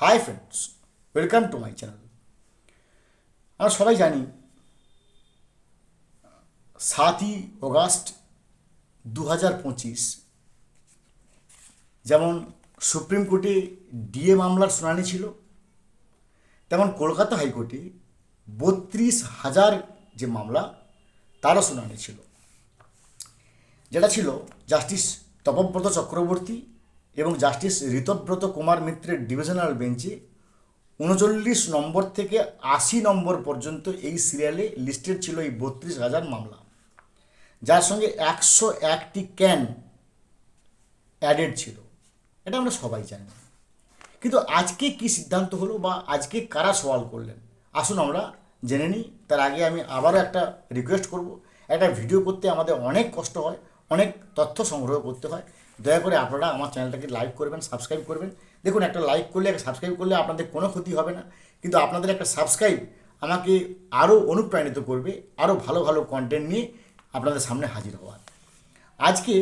Hi friends welcome to my channel আমরা সবাই জানি, সাতই অগাস্ট দু হাজার পঁচিশ, যেমন সুপ্রিম কোর্টে ডিএ মামলার শুনানি ছিল, তেমন কলকাতা হাইকোর্টে বত্রিশ হাজার যে মামলা, তারও শুনানি ছিল। যেটা ছিল জাস্টিস তপব্রত চক্রবর্তী এবং জাস্টিস ঋতব্রত কুমার মিত্রের ডিভিশনাল বেঞ্চে উনচল্লিশ নম্বর থেকে আশি নম্বর পর্যন্ত এই সিরিয়ালে লিস্টেড ছিল এই বত্রিশ হাজার মামলা। যার সঙ্গে একশো একটি ক্যান অ্যাডেড ছিল। এটা আমরা সবাই জানি। কিন্তু আজকে কি সিদ্ধান্ত হলো বা আজকে কারা সওয়াল করলেন? আসুন আমরা জেনে নিই। তার আগে আমি আবারও একটা রিকোয়েস্ট করব। একটা ভিডিও করতে আমাদের অনেক কষ্ট হয়, অনেক তথ্য সংগ্রহ করতে হয়। দয়া করে আপনারা আমার চ্যানেলটাকে লাইক করবেন সাবস্ক্রাইব করবেন। দেখুন, একটা লাইক করলে, একটা সাবস্ক্রাইব করলে আপনাদের কোনো ক্ষতি হবে না। কিন্তু আপনাদের একটা সাবস্ক্রাইব আমাকে আরও অনুপ্রাণিত করবে আরও ভালো ভালো কন্টেন্ট নিয়ে আপনাদের সামনে হাজির হওয়ার। আজকে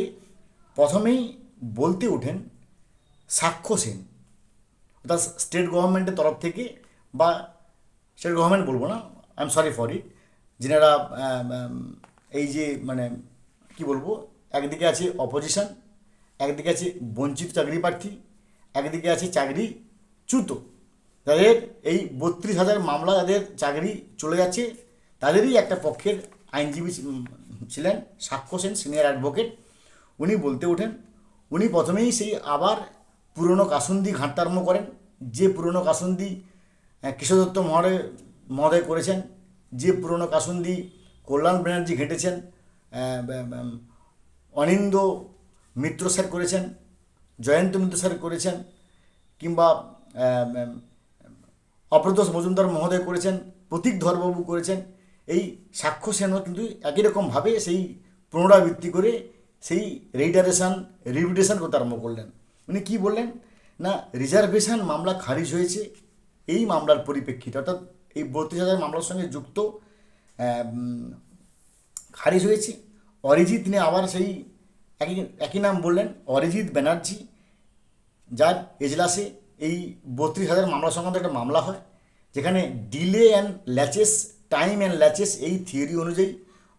প্রথমেই বলতে ওঠেন সাক্ষ্য সেন, অর্থাৎ স্টেট গভর্নমেন্টের তরফ থেকে বা স্টেট গভর্নমেন্ট বলব না I am sorry for it যেনারা এই যে মানে কি বলব, একদিকে আছে অপোজিশন একদিকে আছে বঞ্চিত চাকরি প্রার্থী একদিকে আছে চাকরি চ্যুত তাদের এই বত্রিশ হাজার মামলা যাদের চাকরি চলে যাচ্ছে তাদেরই একটা পক্ষের আইনজীবী ছিলেন সাক্ষ্য সেন সিনিয়র অ্যাডভোকেট। উনি বলতে ওঠেন উনি প্রথমেই সেই আবার পুরনো কাসুন্দি ঘাটতার্ম করেন যে পুরনো কাসুন্দি আহ, কিশোর দত্ত মহোদয় মহোদয় করেছেন যে পুরনো কাসুন্দি কল্যাণ ব্যানার্জি ঘেঁটেছেন অনিন্দ মিত্র স্যার করেছেন, জয়ন্ত মিত্র স্যার করেছেন, কিংবা অপ্রদোষ মজুমদার মহোদয় করেছেন, প্রতীক ধরবাবু করেছেন, এই সাক্ষ্য সেনও কিন্তু একই রকমভাবে সেই পুনরাবৃত্তি করে সেই রেইটারেশন রিভিটেশন করতে আরম্ভ করলেন। উনি কি বললেন? না, রিজার্ভেশন মামলা খারিজ হয়েছে, এই মামলার পরিপ্রেক্ষিতে, অর্থাৎ এই বত্রিশ হাজার মামলার সঙ্গে যুক্ত খারিজ হয়েছে, অরিজিৎ নিয়ে আবার সেই একই একই নাম বললেন অরিজিৎ ব্যানার্জি, যার এজলাসে এই বত্রিশ হাজার মামলা সংক্রান্ত একটা মামলা হয়, যেখানে delay and laches time and laches এই থিওরি অনুযায়ী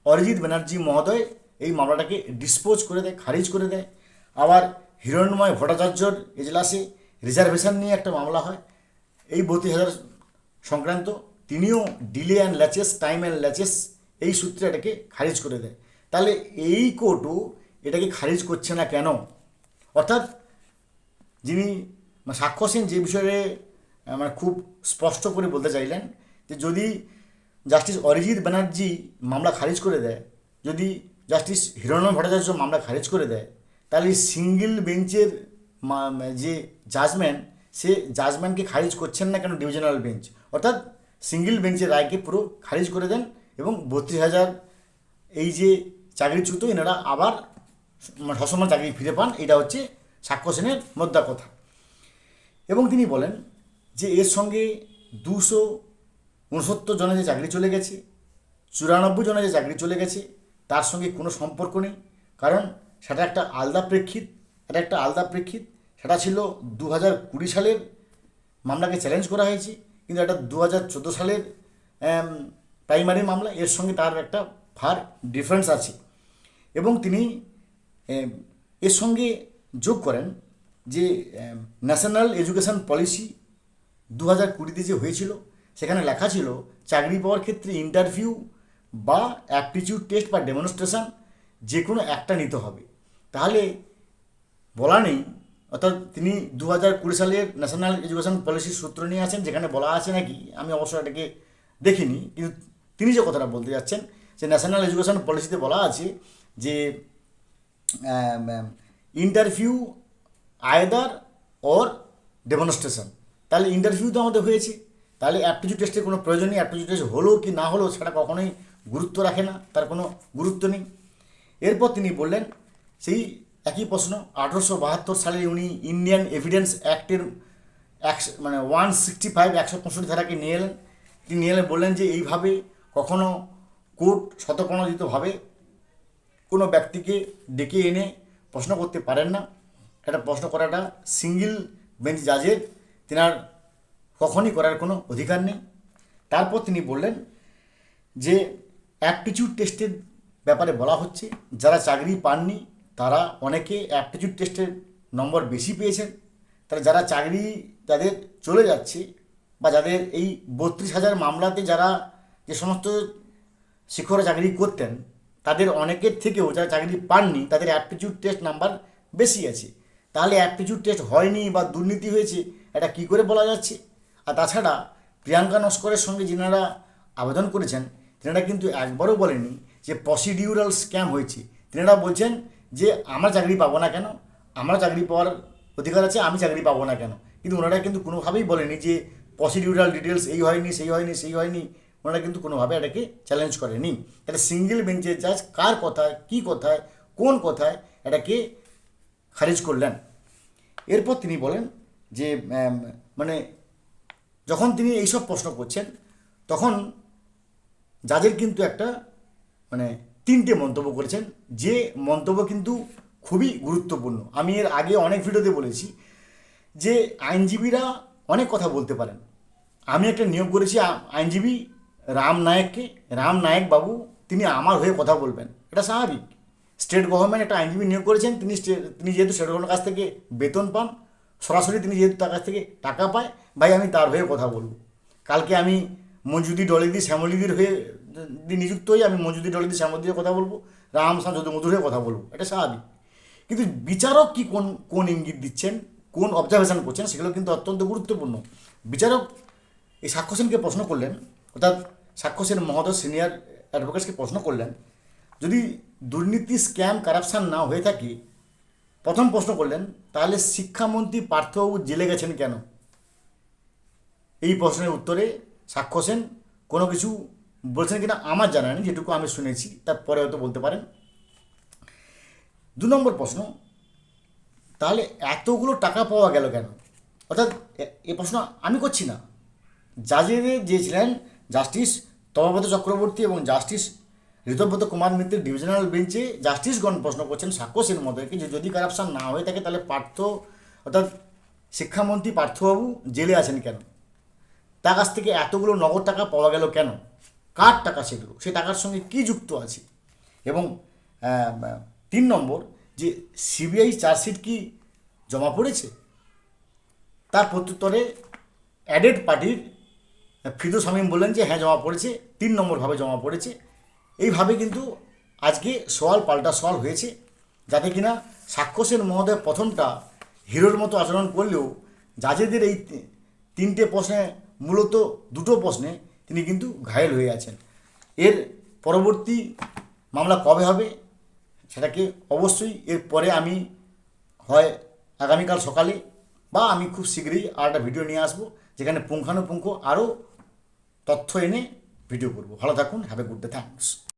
অরিজিৎ ব্যানার্জি মহোদয় এই মামলাটাকে ডিসপোজ করে দেয়, খারিজ করে দেয়। আবার হিরণ্ময় ভট্টাচার্যর এজলাসে রিজার্ভেশন নিয়ে একটা মামলা হয়, এই বত্রিশ হাজার সংক্রান্ত। তিনিও delay and laches time and laches এই সূত্রে এটাকে খারিজ করে দেয়। তাহলে এই কোর্টও এটাকে খারিজ করছে না কেন? অর্থাৎ যিনি মানে সাক্ষ্য সেন যে বিষয়ে মানে খুব স্পষ্ট করে বলতে চাইলেন যে যদি জাস্টিস অরিজিৎ ব্যানার্জি মামলা খারিজ করে দেয়, যদি জাস্টিস হিরণ্ময় ভট্টাচার্য মামলা খারিজ করে দেয়, তাহলে সিঙ্গেল বেঞ্চের যে জাজমেন্ট সে জাজমেন্টকে খারিজ করছেন না কেন ডিভিশনাল বেঞ্চ? অর্থাৎ সিঙ্গেল বেঞ্চের রায়কে পুরো খারিজ করে দেন এবং বত্রিশ হাজার এই যে চাকরিচ্যুত, এনারা আবার মানে সসম্মান চাকরি ফিরে পান, এটা হচ্ছে সাক্ষ্য সেনের মোদ্দা কথা। এবং তিনি বলেন যে এর সঙ্গে দুশো উনসত্তর জনের যে চাকরি চলে গেছে, চুরানব্বই জনের যে চাকরি চলে গেছে, তার সঙ্গে কোনো সম্পর্ক নেই। কারণ সেটা একটা আলাদা প্রেক্ষিত, এটা একটা আলাদা প্রেক্ষিত। সেটা ছিল দু হাজার কুড়ি সালের মামলাকে চ্যালেঞ্জ করা হয়েছে, কিন্তু এটা দু হাজার চোদ্দ সালের প্রাইমারি মামলা, এর সঙ্গে তার একটা ফার ডিফারেন্স আছে। এবং তিনি এর সঙ্গে যোগ করেন যে ন্যাশনাল এডুকেশন পলিসি দু হাজার কুড়িতে যে হয়েছিল, সেখানে লেখা ছিল, চাকরি পাওয়ার ক্ষেত্রে ইন্টারভিউ বা অ্যাপটিটিউড টেস্ট বা ডেমনস্ট্রেশন যে কোনো একটা নিতে হবে। তাহলে বলা নেই, অর্থাৎ তিনি দু হাজার কুড়ি সালের ন্যাশনাল এডুকেশন পলিসির সূত্র নিয়ে আছেন, যেখানে বলা আছে নাকি, আমি অবশ্য এটাকে দেখিনি, কিন্তু তিনি যে কথাটা বলতে যাচ্ছেন, যে ন্যাশনাল এডুকেশন পলিসিতে বলা আছে যে ইন্টারভিউ আয়দার অর ডেমনস্ট্রেশন তাহলে ইন্টারভিউ তো আমাদের হয়েছে। তাহলে অ্যাপটিটিউড টেস্টের কোনো প্রয়োজন নেই। অ্যাপটিটিউড টেস্ট হলো কি না হলো সেটা কখনোই গুরুত্ব রাখে না। তার কোনো গুরুত্ব নেই। এরপর তিনি বললেন, সেই একই প্রশ্ন, আঠেরোশো বাহাত্তর সালে উনি ইন্ডিয়ান এভিডেন্স অ্যাক্টের একশো মানে ওয়ান সিক্সটি ফাইভ একশো পঁয়ষট্টি ধারাকে নিয়ে এলেন। তিনি নিয়ে এলেন, বললেন যে এইভাবে কখনো কোর্ট শতপ্রণোদিতভাবে কোনো ব্যক্তিকে ডেকে এনে প্রশ্ন করতে পারেন না। এটা প্রশ্ন করাটা সিঙ্গেল বেঞ্চ জাজের, তেনার কখনই করার কোনো অধিকার নেই। তারপর তিনি বললেন যে, অ্যাপটিচিউড টেস্টের ব্যাপারে বলা হচ্ছে, যারা চাকরি পাননি, তারা অনেকে অ্যাপটিচিউড টেস্টের নম্বর বেশি পেয়েছেন। তারা যারা চাকরি যাদের চলে যাচ্ছে বা যাদের এই বত্রিশ হাজার মামলাতে যারা যে সমস্ত শিক্ষকরা চাকরি করতেন তাদের অনেকের থেকেও যারা চাকরি পাননি, তাদের অ্যাপটিচিউড টেস্ট নাম্বার বেশি আছে। তাহলে অ্যাপটিচিউড টেস্ট হয়নি বা দুর্নীতি হয়েছে, এটা কি করে বলা যাচ্ছে? আর তাছাড়া প্রিয়াঙ্কা নস্করের সঙ্গে যিনারা আবেদন করেছেন, তিনারা কিন্তু একবারও বলেনি যে প্রসিডিউরাল স্ক্যাম হয়েছে। তিনারা বলছেন যে, আমরা চাকরি পাবো না কেন? আমরা চাকরি পাওয়ার অধিকার আছে, আমি চাকরি পাবো না কেন? কিন্তু ওনারা কিন্তু কোনোভাবেই বলেনি যে প্রসিডিউরাল ডিটেলস এই হয়নি, সেই হয়নি সেই হয়নি। ওনারা কিন্তু কোনোভাবে এটাকে চ্যালেঞ্জ করেনি। এটা সিঙ্গেল বেঞ্চের জাজ কার কথায়, কী কথায়, কোন কথায় এটাকে খারিজ করলেন। এরপর তিনি বলেন যে মানে যখন তিনি এইসব প্রশ্ন করছেন, তখন জাজের কিন্তু একটা মানে তিনটে মন্তব্য করেছেন। যে মন্তব্য কিন্তু খুবই গুরুত্বপূর্ণ। আমি এর আগে অনেক ভিডিওতে বলেছি যে, আইনজীবীরা অনেক কথা বলতে পারেন। আমি একটা নিয়োগ করেছি আইনজীবী রাম নায়েককে রাম নায়েক বাবু, তিনি আমার হয়ে কথা বলবেন। এটা স্বাভাবিক। স্টেট গভর্নমেন্ট একটা আইনজীবী নিয়োগ করেছেন, তিনি তিনি যেহেতু স্টেট গভর্নমেন্টের কাছ থেকে বেতন পান, সরাসরি তিনি যেহেতু তার কাছ থেকে টাকা পায়, ভাই আমি তার হয়ে কথা বলব। কালকে আমি মঞ্জুদি ডলিদি শ্যামলিদির হয়ে নিযুক্ত হই আমি মঞ্জুদি ডলিদি শ্যামলিদির কথা বলব, রাম শাম যদুমধুর হয়ে কথা বলব। এটা স্বাভাবিক। কিন্তু বিচারক কি কোন কোন ইঙ্গিত দিচ্ছেন, কোন অবজারভেশন করছেন, সেগুলো কিন্তু অত্যন্ত গুরুত্বপূর্ণ। বিচারক এই সাক্ষ্য সেনকে প্রশ্ন করলেন অর্থাৎ সেন মহোদয় সিনিয়র অ্যাডভোকেটসকে প্রশ্ন করলেন, যদি দুর্নীতি, স্ক্যাম, কারাপশান না হয়ে থাকে, প্রথম প্রশ্ন করলেন, তাহলে শিক্ষামন্ত্রী পার্থবাবু জেলে গেছেন কেন? এই প্রশ্নের উত্তরে সাক্ষ্য সেন কোনো কিছু বলছেন কিনা আমার জানা নেই, যেটুকু আমি শুনেছি, তারপরে হয়তো বলতে পারেন। দু নম্বর প্রশ্ন, তাহলে এতগুলো টাকা পাওয়া গেল কেন? অর্থাৎ এ- প্রশ্ন আমি করছি না। জাজেদের ছিলেন জাস্টিস তমাব্রত চক্রবর্তী এবং জাস্টিস ঋতব্রত কুমার মিত্রের ডিভিশনাল বেঞ্চে জাস্টিসগণ প্রশ্ন করছেন, সাক্ষ্য সেন মধ্যে যে যদি কারাপশান না হয়ে থাকে, তাহলে পার্থ অর্থাৎ শিক্ষামন্ত্রী পার্থবাবু জেলে আছেন কেন? তার কাছ থেকে এতগুলো নগদ টাকা পাওয়া গেল কেন? কার টাকা সেগুলো? সেই টাকার সঙ্গে কী যুক্ত আছে? এবং তিন নম্বর, যে সিবিআই চার্জশিট কি জমা পড়েছে? তার প্রত্যুত্তরে অ্যাডেড পার্টির ফিদু শামীম বললেন যে হ্যাঁ জমা পড়েছে, তিন নম্বরভাবে জমা পড়েছে। এইভাবে কিন্তু আজকে সওয়াল পাল্টা সওয়াল হয়েছে, যাতে কিনা সাক্ষ্য সেন মহোদয় প্রথমটা হিরোর মতো আচরণ করলেও জাজেদের এই তিনটে প্রশ্নে, মূলত দুটো প্রশ্নে তিনি কিন্তু ঘায়েল হয়ে আছেন। এর পরবর্তী মামলা কবে হবে, সেটাকে অবশ্যই এর পরে আমি হয় আগামীকাল সকালে বা আমি খুব শীঘ্রই আর একটা ভিডিও নিয়ে আসব, যেখানে পুঙ্খানুপুঙ্খ আরও তথ্য এনে ভিডিও করব। ভালো থাকুন have a good day thanks